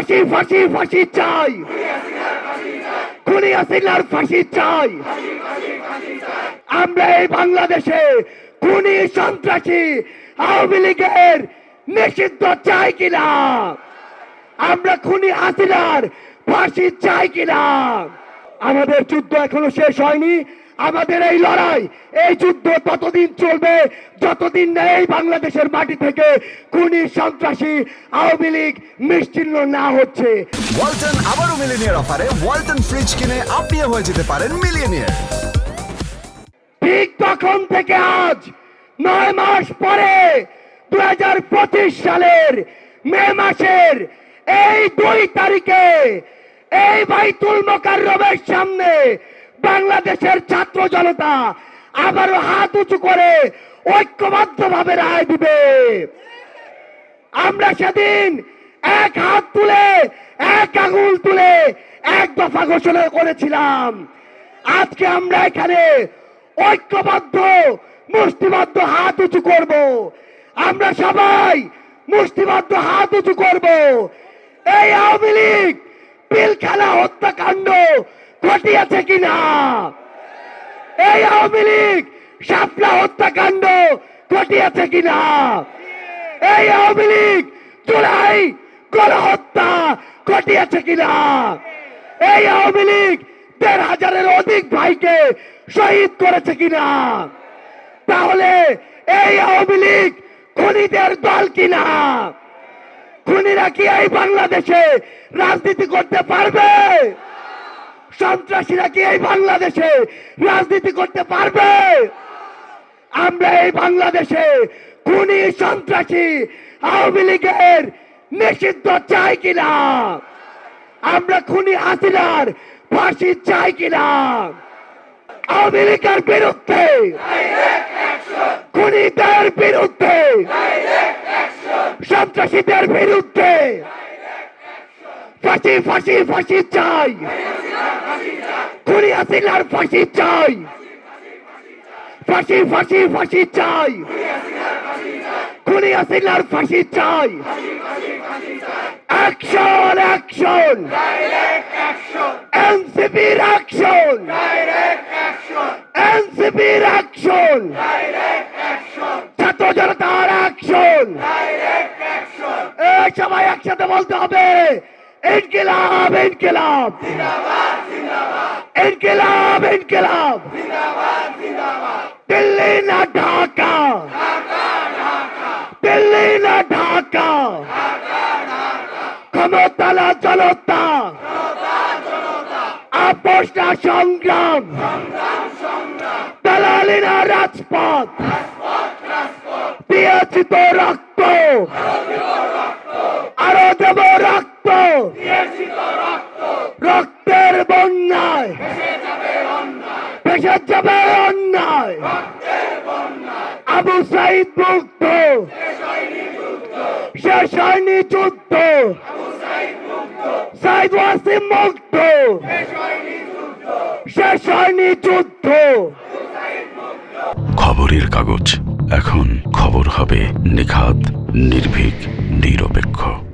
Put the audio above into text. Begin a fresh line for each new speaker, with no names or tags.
ফাঁসি ফাঁসি ফাঁসি চাই। ফাঁসি চাই। আমরা এই বাংলাদেশে খুনি, সন্ত্রাসী, আওয়ামী লীগের নিষিদ্ধ চাই কিনা? আমরা খুনি হাসিনার ফাঁসি চাই কিনা? আমাদের যুদ্ধ এখনও শেষ হয়নি। আমাদের এই লড়াই এই যুদ্ধ ততদিন চলবে যতদিন না এই বাংলাদেশের মাটি থেকে খুনি সন্ত্রাসী আওয়ামী লীগ নিশ্চিহ্ন না হচ্ছে।
ওয়ালটন আবারও মিলিনিয়ার অফারে ওয়ালটন ফ্রিজ কিনে আপনিও হয়ে যেতে পারেন মিলিয়নিয়ার।
ঠিক তখন থেকে আজ নয় মাস পরে দু হাজার পঁচিশ সালের মে মাসের এই দুই তারিখে এই বাইতুল মোকাররমের সামনে বাংলাদেশের ছাত্র জনতা আবারও হাত উঁচু করে ঐক্যবদ্ধ ভাবে রায় দিবে। আমরা সেদিন এক হাত তুলে, এক আঙুল তুলে এক দফা ঘোষণা করেছিলাম। আজকে আমরা এখানে ঐক্যবদ্ধ, মুষ্টিবদ্ধ হাত উঁচু করব। আমরা সবাই মুষ্টিবদ্ধ হাত উঁচু করব। এই আওয়ামী লীগ, পিলখানা হত্যাকাণ্ড ঘটিয়েছে কিনা? এই আওয়ামী লীগ শাপলা হত্যাকাণ্ড ঘটিয়েছে কিনা? এই আওয়ামী লীগ জুলাই গণহত্যা ঘটিয়েছে কিনা? এই আওয়ামী লীগ দেড় হাজারের অধিক ভাইকে শহীদ করেছে কিনা? তাহলে এই আওয়ামী লীগ খুনিদের দল কিনা? খুনিরা কি এই বাংলাদেশে রাজনীতি করতে পারবে? সন্ত্রাসীরা কি এই বাংলাদেশে রাজনীতি করতে পারবে? আমরা এই বাংলাদেশে খুনি, সন্ত্রাসী, আওয়ামী লীগের নিষিদ্ধ চাই কিনা? আমরা খুনি হাসিনার ফাঁসি চাই কিনা? আওয়ামী লীগের বিরুদ্ধে, খুনিদের বিরুদ্ধে, সন্ত্রাসীদের বিরুদ্ধে, ফাঁসি ফাঁসি ফাঁসি চাই। খুনি হাসিনার ফাঁসি চাই। ফাঁসি ফাঁসি ফাঁসি চাই। খুনি হাসিনার ফাঁসি চাই। অ্যাকশন অ্যাকশন এনসিপির অ্যাকশন এনসিপির অ্যাকশন ছাত্র জনতার অ্যাকশন সবাই একসাথে বলতে হবে, ইনকিলাব ইনকিলাব। ইনকিলাব ইনকিলাব। দিল্লি না ঢাকা। দিল্লি না ঢাকা। ক্ষমতা না জনতা। আপোষ না সংগ্রাম। দালালি না রাজপথ। দিয়েছি তো রক্ত। আরও দেব রক্ত। রক্তের যাবে অন্যায়। আবু সাইদ মুক্ত। শেষ হয়নি যুদ্ধ। সাইদ ওয়াসিম মুক্ত। শেষ হয়নি যুদ্ধ।
খবরের কাগজ। এখন খবর হবে নিখাত নির্ভীক, নিরপেক্ষ।